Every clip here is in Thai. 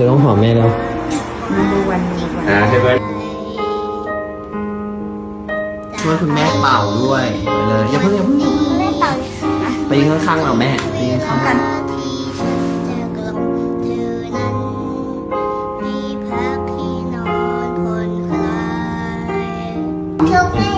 คือต้องหอมแม่แล้วดูนดูนอ่ใช่ไหมช่วยคุณแม่เป่าด้วยไปเลยอย่าเพิ่งอย่าเพิ่งแป่าไปยืนข้างเราแม่ไปยืนข้างกันโชคดี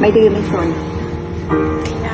May dimension.